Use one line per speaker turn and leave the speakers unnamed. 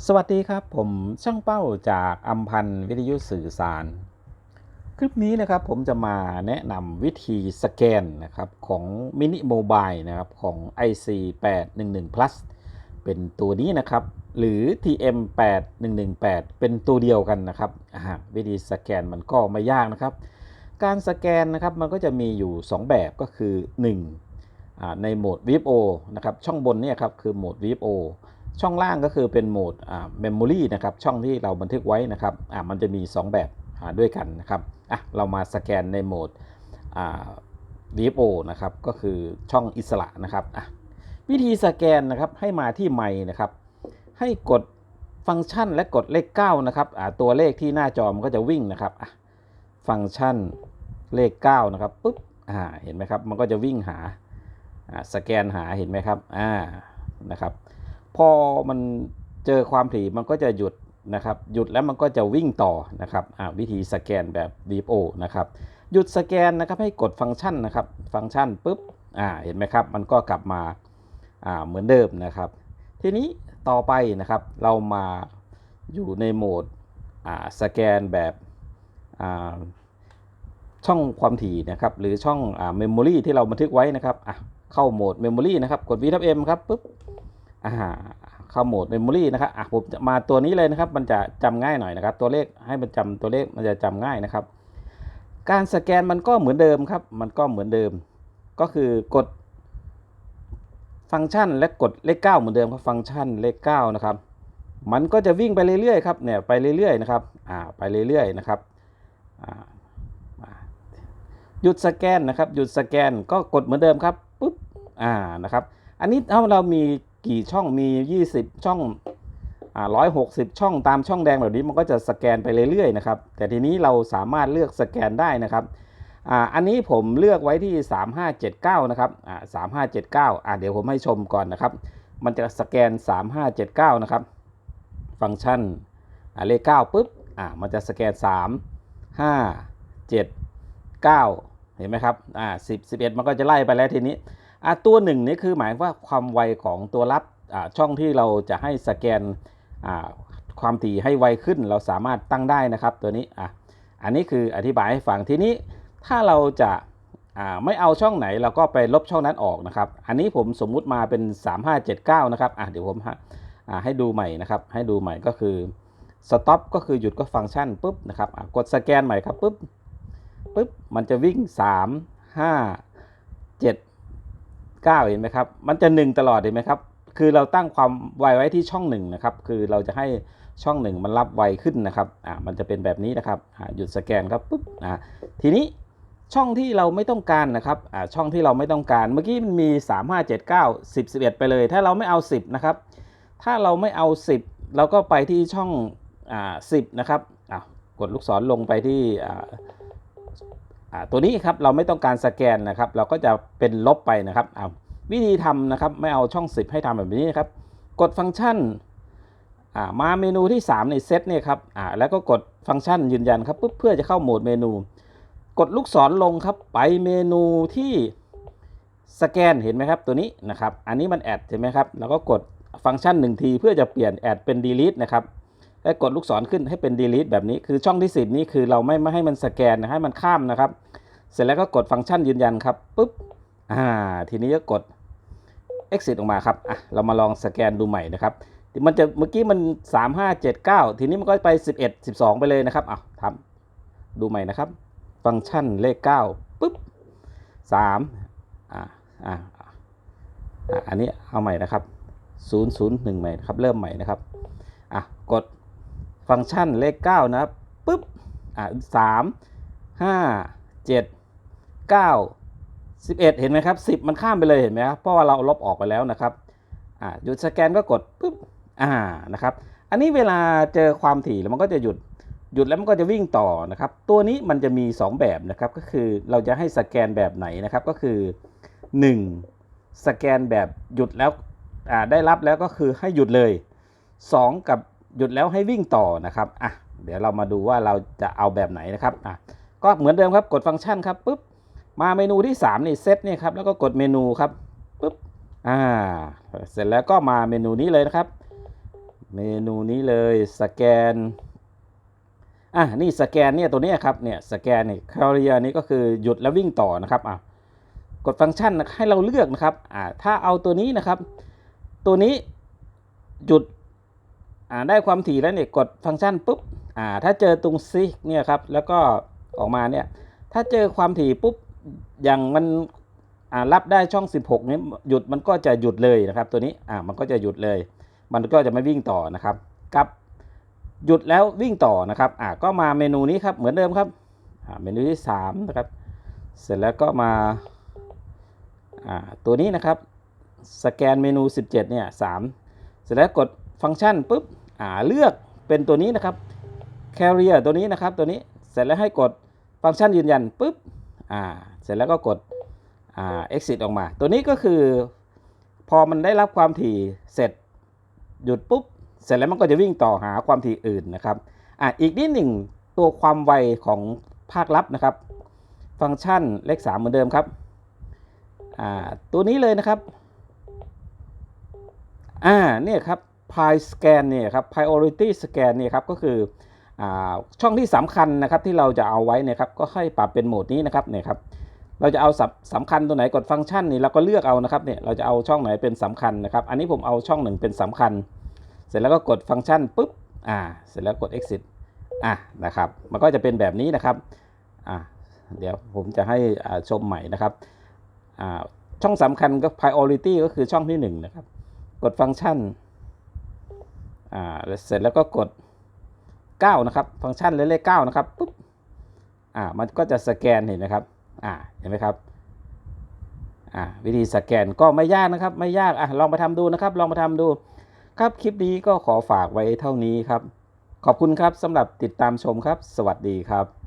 สวัสดีครับ ผมช่างเป้าจากอัมพันธ์วิทยุสื่อสาร คลิปนี้นะครับผมจะมาแนะนำวิธีสแกนนะครับของมินิโมบายนะครับของ IC 811 plus เป็นตัวนี้นะครับ หรือ TM 8118เป็นตัวเดียวกันนะครับวิธีสแกนมันก็ไม่ยากนะครับ การสแกนนะครับมันก็จะมีอยู่ 2 แบบก็คือ1อ่าในโหมด VFO นะครับช่องบนเนี่ยครับคือโหมด VFO ช่องล่างก็คือเป็นโหมดอ่า Memory นะครับช่องที่เราบันทึกไว้นะครับอ่ามันจะมี 2 แบบอ่าด้วยกันนะครับอะเรามาสแกนในโหมดอ่า VFO นะครับก็คือช่องอิสระนะครับอะวิธีสแกนนะครับให้มาที่ไมค์นะครับ ให้กดฟังก์ชันและกดเลข9นะครับอ่าตัวเลขที่หน้าจอมันก็จะวิ่งนะครับอะฟังก์ชันเลข9นะครับปุ๊บอ่าเห็นไหมครับมันก็จะวิ่งหาอ่าสแกนหาเห็นไหมครับอ่านะครับ พอมันเจอความถี่มันก็จะหยุดนะครับ หยุดแล้วมันก็จะวิ่งต่อนะครับวิธีสแกนแบบ DFO นะครับ หยุดสแกนนะครับให้กดฟังก์ชันนะครับ ฟังก์ชันปุ๊บเห็นไหมครับ มันก็กลับมาเหมือนเดิมนะครับ ทีนี้ต่อไปนะครับเรามาอยู่ในโหมดสแกนแบบช่องความถี่นะครับ หรือช่องเมมโมรีที่เราบันทึกไว้นะครับเข้าโหมดเมมโมรีนะครับ กด V ทับ M ครับปุ๊บ อ่าเข้าโหมดเมมโมรีนะครับอะผมจะมาตัวนี้เลยนะครับ มันจะจำง่ายหน่อยนะครับ ตัวเลขให้มันจำตัวเลขมันจะจำง่ายนะครับ การสแกนมันก็เหมือนเดิมครับ มันก็เหมือนเดิม ก็คือกดฟังก์ชันและกดเลข 9 เหมือนเดิมครับฟังก์ชันเลข9นะครับมันก็จะวิ่งไปเรื่อยๆครับเนี่ยไปเรื่อยๆนะครับอ่าไปเรื่อยๆนะครับอ่าหยุดสแกนนะครับหยุดสแกนก็กดเหมือนเดิมครับปุ๊บอ่านะครับ อันนี้ถ้าเรามี กี่ช่องมี 20 ช่องอ่า160ช่องตามช่องแดงแบบนี้มันก็จะสแกนไปเรื่อยๆนะครับ แต่ทีนี้เราสามารถเลือกสแกนได้นะครับอ่าอันนี้ผมเลือกไว้ที่ 3579 นะครับอ่า3579อ่าเดี๋ยวผมให้ชมก่อนนะครับ มันจะสแกน 3579 นะครับ ฟังก์ชันอ่าเลข9ปุ๊บอ่ามันจะสแกน 3 5 7 9 เห็นไหมครับอ่า10 11 มันก็จะไล่ไปแล้วทีนี้ ตัวหนึ่งนี่คือหมายว่าความไวของตัวรับอ่าช่องที่เราจะให้สแกนอ่าความถี่ให้ไวขึ้นเราสามารถตั้งได้นะครับตัวนี้อะอันนี้คืออธิบายให้ฟังทีนี้ถ้าเราจะอ่าไม่เอาช่องไหนเราก็ไปลบช่องนั้นออกนะครับ อันนี้ผมสมมุติมาเป็น 3579 นะครับอะเดี๋ยวผมอ่าให้ดูใหม่นะครับ ให้ดูใหม่ก็คือ stop ก็คือหยุดก็ฟังก์ชันปุ๊บนะครับอะกดสแกนใหม่ครับปุ๊บปุ๊บมันจะวิ่ง 3 5 7 9 เห็นไหมครับ มันจะ 1 ตลอดเห็นไหมครับ คือเราตั้งความไวไว้ที่ช่อง1นะครับ คือเราจะให้ช่อง 1 มันรับไวขึ้นนะครับ อ่า มันจะเป็นแบบนี้นะครับ อ่า หยุดสแกนครับปุ๊บ อ่า ทีนี้ช่องที่เราไม่ต้องการนะครับ อ่า ช่องที่เราไม่ต้องการ เมื่อกี้มันมี 3 5 7 9 10 11 ไปเลย ถ้าเราไม่เอา 10 นะครับ ถ้าเราไม่เอา 10 เราก็ไปที่ช่อง อ่า 10 นะครับ อ่ากดลูกศรลงไปที่ อ่าอ่า ตัวนี้ครับเราไม่ต้องการสแกนนะครับ เราก็จะเป็นลบไปนะครับอ่าวิธีทำนะครับไม่เอาช่อง 10 ให้ทำแบบนี้นะครับ กดฟังก์ชันมาเมนูที่ 3 ในเซตเนี่ยครับแล้วก็กดฟังก์ชันยืนยันครับปุ๊บเพื่อจะเข้าโหมดเมนู กดลูกศรลงครับไปเมนูที่สแกนเห็นไหมครับตัวนี้นะครับ อันนี้มันแอดเห็นไหมครับ แล้วก็กดฟังก์ชันหนึ่งทีเพื่อจะเปลี่ยนแอดเป็น delete นะครับ และกดลูกศรขึ้นให้เป็น delete แบบนี้ คือช่องที่ 10 นี้คือเราไม่ไม่ให้มันสแกนนะให้มันข้ามนะครับ เสร็จแล้วก็กดฟังก์ชันยืนยันครับปุ๊บอ่าทีนี้ก็กด exit ออกมาครับอะเรามาลองสแกนดูใหม่นะครับมันจะเมื่อกี้มัน 3 5 7 9 ทีนี้มันก็ไป 11 12 ไปเลยนะครับอะทำดูใหม่นะครับ ฟังก์ชันเลข9ปุ๊บ3อ่าอ่าอ่าอันนี้เอาใหม่นะครับ 001 ใหม่นะครับ เริ่มใหม่นะครับ อะ กด ฟังก์ชันเลข 9 นะครับปุ๊บอ่า3 5 7 9 11เก้าสิบเอ็ดเห็นไหมครับ10มันข้ามไปเลยเห็นไหมครับเพราะว่าเราลบออกไปแล้วนะครับอ่าหยุดสแกนก็กดปุ๊บอ่านะครับ อันนี้เวลาเจอความถี่แล้วมันก็จะหยุดหยุดแล้วมันก็จะวิ่งต่อนะครับ ตัวนี้มันจะมี 2 แบบนะครับ ก็คือเราจะให้สแกนแบบไหนนะครับ ก็คือ 1. สแกนแบบหยุดแล้วได้รับแล้วก็คือให้หยุดเลย 2 กับ หยุดแล้วให้วิ่งต่อนะครับอะเดี๋ยวเรามาดูว่าเราจะเอาแบบไหนนะครับอะก็เหมือนเดิมครับกดฟังก์ชันครับปุ๊บมาเมนูที่ 3 นี่เซตเนี่ยครับแล้วก็กดเมนูครับปุ๊บอ่าเสร็จแล้วก็มาเมนูนี้เลยนะครับ เมนูนี้เลยสแกนอะนี่สแกนเนี่ยตัวนี้ครับเนี่ยสแกนเนี่ยคาเรียนี้ก็คือหยุดแล้ววิ่งต่อนะครับอะกดฟังก์ชันให้เราเลือกนะครับอ่าถ้าเอาตัวนี้นะครับ ตัวนี้หยุด ได้ความถี่แล้วเนี่ยกดฟังก์ชันปุ๊บอ่าถ้าเจอตรงซิกเนี่ยครับแล้วก็ออกมาเนี่ยถ้าเจอความถี่ปุ๊บอย่างมันอ่ารับได้ช่อง 16 นี้หยุดมันก็จะหยุดเลยนะครับ ตัวนี้อ่ามันก็จะหยุดเลย มันก็จะไม่วิ่งต่อนะครับกับหยุดแล้ววิ่งต่อนะครับอ่าก็มาเมนูนี้ครับเหมือนเดิมครับอ่าเมนูที่3นะครับเสร็จแล้วก็มาอ่าตัวนี้นะครับสแกนเมนู 17 เนี่ย 3 เสร็จแล้วกดฟังก์ชันปุ๊บาเลือกเป็นตัวนี้นะครับ carrier ตัวนี้นะครับตัวนี้เสร็จแล้วให้กดฟังก์ชันยืนยันปุ๊บอ่าเสร็จแล้วก็กดอ่า exit ออกมา ตัวนี้ก็คือ พอมันได้รับความถี่เสร็จหยุดปุ๊บ เสร็จแล้วมันก็จะวิ่งต่อหาความถี่อื่นนะครับอะอีกนิดหนึ่งตัวความไวของภาคลับนะครับ ฟังก์ชันเลข 3 เหมือนเดิมครับอ่าตัวนี้เลยนะครับอ่าเนี่ยครับ Pi Scan เนี่ยครับ Priority Scan เนี่ยครับก็คืออช่องที่สำคัญนะครับที่เราจะเอาไว้เนะครับก็ให้ปรับเป็นโหมดนี้นะครับเนี่ยครับเราจะเอาสำคัญตัวไหนกดฟังก์ชันนี่เราก็เลือกเอานะครับเนี่ยเราจะเอาช่องไหนเป็นสำคัญนะครับอันนี้ผมเอาช่องหนึ่งเป็นสำคัญ เสร็จแล้วก็กดฟังก์ชันปุ๊บอ่าเสร็จแล้วกด exit อะนะครับมันก็จะเป็นแบบนี้นะครับอ่าเดี๋ยวผมจะให้อ่าชมใหม่นะครับอ่าช่องสำคัญก็ priority ก็คือช่องที่1นะครับกดฟังก์ชัน อ่าเสร็จแล้วก็กด 9 นะครับ ฟังก์ชันเลข9นะครับปุ๊บอ่ามันก็จะสแกนเห็นนะครับอ่าเห็นไหมครับอ่าวิธีสแกนก็ไม่ยากนะครับไม่ยากอะลองไปทำดูนะครับ ลองไปทำดู ครับคลิปนี้ก็ขอฝากไว้เท่านี้ครับ ขอบคุณครับสำหรับติดตามชมครับ สวัสดีครับ